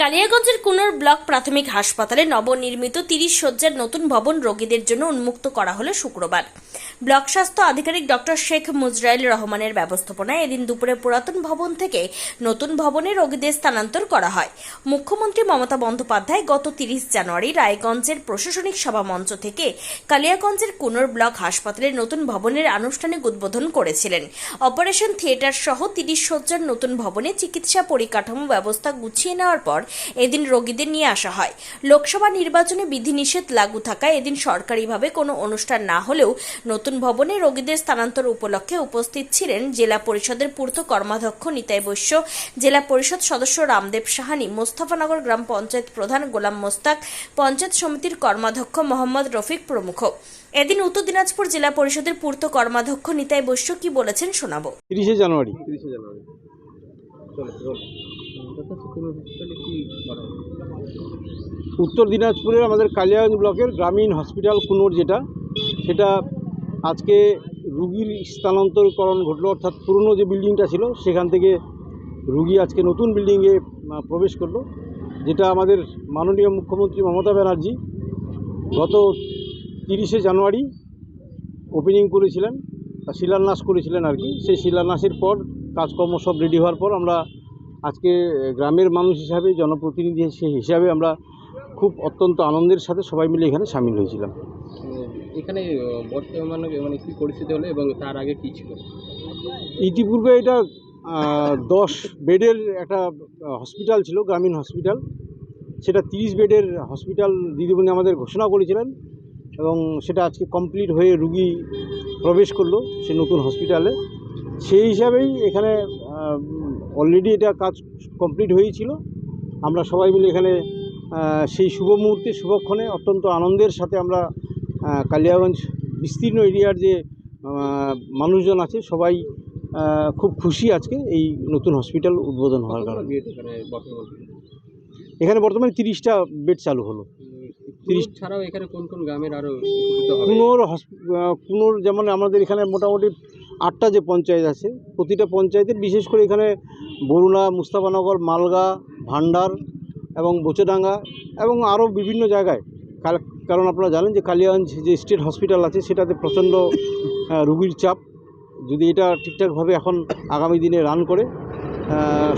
কালিয়াগঞ্জের কুনোর block প্রাথমিক হাসপাতালে নবনির্মিত তিরিশ শয্যার নতুন ভবন রোগীদের জন্য উন্মুক্ত করা হলো শুক্রবার। ব্লক স্বাস্থ্য আধিকারিক ডক্টর শেখ মুজরাইল রহমানের ব্যবস্থাপনায় এদিন দুপুরে পুরাতন ভবন থেকে নতুন ভবনে রোগীদের স্থানান্তর করা হয়। মুখ্যমন্ত্রী মমতা বন্দ্যোপাধ্যায় গত তিরিশ জানুয়ারি রায়গঞ্জের প্রশাসনিক সভা মঞ্চ থেকে কালিয়াগঞ্জের কুনোর ব্লক হাসপাতালের নতুন ভবনের আনুষ্ঠানিক উদ্বোধন করেছিলেন। অপারেশন থিয়েটার সহ তিরিশ শয্যার নতুন ভবনে চিকিৎসা পরিকাঠামো ব্যবস্থা গুছিয়ে নেওয়ার পর এদিন রোগীদের নিয়ে আসা হয়। লোকসভা নির্বাচনে বিধিনিষেধ লাগু থাকায় এদিন সরকারিভাবে কোনো অনুষ্ঠান না হলেও নতুন ভবনে রোগীদের স্থানান্তর উপলক্ষে উপস্থিত ছিলেন জেলা পরিষদের পূর্ত কর্মাধ্যক্ষ নিতাই বৈশ্য জেলা পরিষদ সদস্য রামদেব সাহানি মোস্তফানগর গ্রাম পঞ্চায়েত প্রধান গোলাম মোস্তাক পঞ্চায়েত সমিতির কর্মাধ্যক্ষ মোহাম্মদ রফিক প্রমুখ। এদিন উত্তর দিনাজপুর জেলা পরিষদের পূর্ত কর্মাধ্যক্ষ নিতাই বৈশ্য কি বলেছেন শোনাবো। তিরিশে জানুয়ারি। তিরিশে জানুয়ারি। উত্তর দিনাজপুরের আমাদের কালিয়াগঞ্জ ব্লকের গ্রামীণ হসপিটাল কুনোর যেটা, সেটা আজকে রুগীর স্থানান্তরকরণ ঘটলো, অর্থাৎ পুরনো যে বিল্ডিংটা ছিল, সেখান থেকে রুগী আজকে নতুন বিল্ডিংয়ে প্রবেশ করল, যেটা আমাদের মাননীয় মুখ্যমন্ত্রী মমতা ব্যানার্জি গত তিরিশে জানুয়ারি ওপেনিং করেছিলেন, শিলান্যাস করেছিলেন আর কি। সেই শিলান্যাসের পর কাজকর্ম সব রেডি হওয়ার পর আমরা আজকে গ্রামের মানুষ হিসাবে জনপ্রতিনিধি হিসে- হিসাবে আমরা খুব অত্যন্ত আনন্দের সাথে সবাই মিলে এখানে সামিল হয়েছিলাম। এখানে বর্তমানে মানে কি পরিস্থিতি হলো এবং তার আগে কী ছিল? ইতিপূর্বে এটা দশ বেডের একটা হসপিটাল ছিল গ্রামীণ হসপিটাল। সেটা তিরিশ বেডের হসপিটাল দিদিমণি আমাদের ঘোষণা করেছিলেন এবং সেটা আজকে কমপ্লিট হয়ে রুগী প্রবেশ করল সে নতুন হসপিটালে। সেই হিসাবেই এখানে অলরেডি এটা কাজ কমপ্লিট হয়েছিল। আমরা সবাই মিলে এখানে সেই শুভ মুহূর্তে শুভক্ষণে অত্যন্ত আনন্দের সাথে আমরা কালিয়াগঞ্জ বিস্তীর্ণ এরিয়ার যে মানুষজন আছে সবাই খুব খুশি আজকে এই নতুন হসপিটাল উদ্বোধন হওয়ার কারণে। এখানে বর্তমানে তিরিশটা বেড চালু হলো। তিরিশ ছাড়াও এখানে কোন কোন গ্রামের আরও উপকৃত হবে? কুনোর হস- কুনোর যেমন আমাদের এখানে মোটামুটি আটটা যে পঞ্চায়েত আছে, প্রতিটা পঞ্চায়েতের বিশেষ করে এখানে বরুণা, মুস্তাফানগর, মালগা, ভান্ডার এবং বোচেডাঙ্গা এবং আরও বিভিন্ন জায়গায়। কারণ আপনারা জানেন যে কালিয়াগঞ্জ যে স্টেট হসপিটাল আছে, সেটাতে প্রচণ্ড রুগীর চাপ। যদি এটা ঠিকঠাকভাবে এখন আগামী দিনে রান করে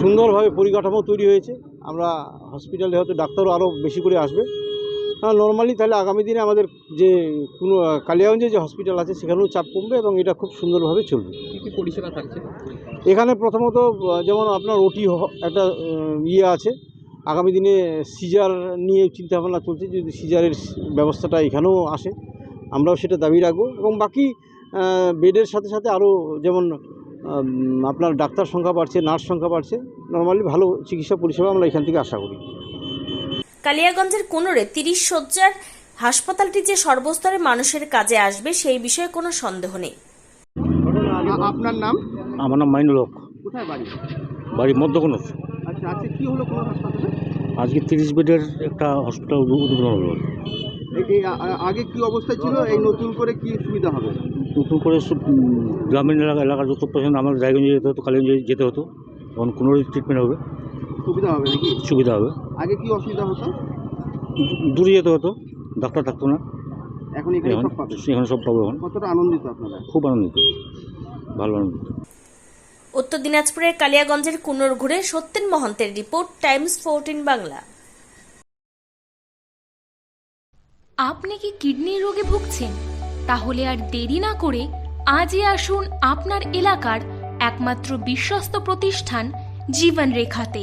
সুন্দরভাবে পরিকাঠামো তৈরি হয়েছে, আমরা হসপিটালে হয়তো ডাক্তারও আরও বেশি করে আসবে। নর্মালি তাহলে আগামী দিনে আমাদের যে কোনো কালিয়াগঞ্জে যে হসপিটাল আছে সেখানেও চাপ কমবে এবং এটা খুব সুন্দরভাবে চলবে। পরিষেবা থাকছে? এখানে প্রথমত যেমন আপনার ওটি একটা ইয়ে আছে। আগামী দিনে সিজার নিয়ে চিন্তাভাবনা চলছে যদি সিজারের ব্যবস্থাটা এখানেও আসে আমরাও সেটা দাবি রাখব। এবং বাকি বেডের সাথে সাথে আরও যেমন আপনার ডাক্তার সংখ্যা বাড়ছে নার্স সংখ্যা বাড়ছে নর্মালি ভালো চিকিৎসা পরিষেবা আমরা এখান থেকে আশা করি। কালিয়াগঞ্জের কোনোরে তিরিশ শয্যার হাসপাতালটি যে সর্বস্তরের মানুষের কাজে আসবে সেই বিষয়ে কোনো সন্দেহ নেই। আপনার নাম? আমার নাম মাইনুল হক। কোথায় বাড়ি? বাড়ি আচ্ছা আজকে কি হলো কোন হাসপাতালে? আজকে তিরিশ বেডের একটা হসপিটাল উদ্বোধন হলো। আগে কি অবস্থায় ছিল? এই নতুন করে কি সুবিধা হবে? নতুন করে সব গ্রামীণ এলাকা এলাকার যত পেশেন্ট আমার জায়গায় যেতে হতো কালিগঞ্জে যেতে হতো তখন কোনো ট্রিটমেন্ট হবে। সুবিধা হবে নাকি? সুবিধা হবে। আগে কি অসুবিধা হতো? দূরে যেতে হতো ডাক্তার থাকতো না। এখন এখানে সব পাবে। এখানে সব পাবো এখন। কতটা আনন্দিত আপনারা? খুব আনন্দিত ভালো আনন্দিত। উত্তর দিনাজপুরের কালিয়াগঞ্জের কুনোর ঘুরে সত্যেন মহন্তের রিপোর্ট টাইমস ফোরটিন বাংলা। আপনি কি কিডনি রোগে ভুগছেন? তাহলে আর দেরি না করে আজই আসুন আপনার এলাকার একমাত্র বিশ্বস্ত প্রতিষ্ঠান জীবন রেখাতে